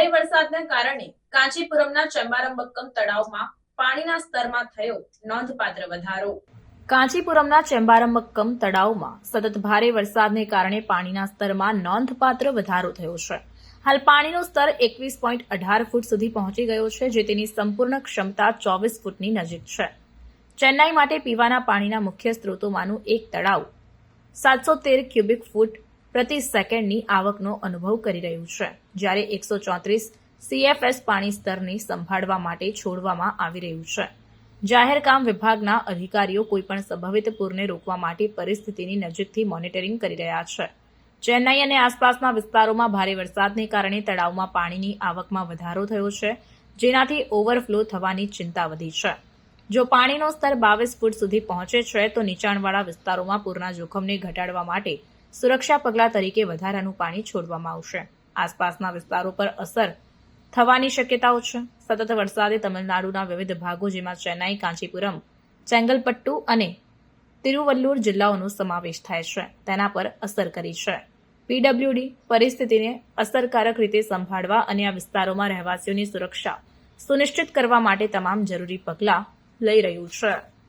ભારે વરસાદના કારણે કાંચીપુરમના ચંબારંબક્કમ તળાવમાં પાણીના સ્તરમાં થયો નોંધપાત્ર વધારો. કાંચીપુરમના ચેમ્બારમક્કમ તળાવમાં સતત ભારે વરસાદને કારણે પાણીના સ્તરમાં નોંધપાત્ર વધારો થયો છે. હાલ પાણીનું સ્તર એકવીસ પોઈન્ટ અઢાર ફૂટ સુધી પહોંચી ગયો છે, જે તેની સંપૂર્ણ ક્ષમતા ચોવીસ ફૂટની નજીક છે. ચેન્નાઈ માટે પીવાના પાણીના મુખ્ય સ્ત્રોતોમાંનું એક તળાવ સાતસો તેર ક્યુબિક ફૂટ પ્રતિ સેકન્ડની આવકનો અનુભવ કરી રહ્યું છે. જ્યારે એકસો ચોત્રીસ સીએફએસ પાણી સ્તરને સંભાળવા માટે છોડવામાં આવી રહ્યું છે. જાહેર કામ વિભાગના અધિકારીઓ કોઈપણ સંભવિત પૂરને રોકવા માટે પરિસ્થિતિની નજીકથી મોનિટરિંગ કરી રહ્યા છે. ચેન્નાઈ અને આસપાસના વિસ્તારોમાં ભારે વરસાદને કારણે તળાવમાં પાણીની આવકમાં વધારો થયો છે, જેનાથી ઓવરફ્લો થવાની ચિંતા વધી છે. જો પાણીનો સ્તર બાવીસ ફૂટ સુધી પહોંચે છે, તો નીચાણવાળા વિસ્તારોમાં પૂરના જોખમને ઘટાડવા માટે સુરક્ષા પગલાં તરીકે વધારાનું પાણી છોડવામાં આવશે. આસપાસના વિસ્તારો પર અસર થવાની શક્યતાઓ છે. સતત વરસાદે તમિલનાડુના વિવિધ ભાગો, જેમાં ચેન્નાઈ, કાંચીપુરમ, ચેંગલપટ્ટુ અને તિરુવલ્લુર જિલ્લાઓનો સમાવેશ થાય છે, તેના પર અસર કરી છે. પીડબ્લ્યુડી પરિસ્થિતિને અસરકારક રીતે સંભાળવા અને આ વિસ્તારોમાં રહેવાસીઓની સુરક્ષા સુનિશ્ચિત કરવા માટે તમામ જરૂરી પગલાં લઈ રહ્યું છે.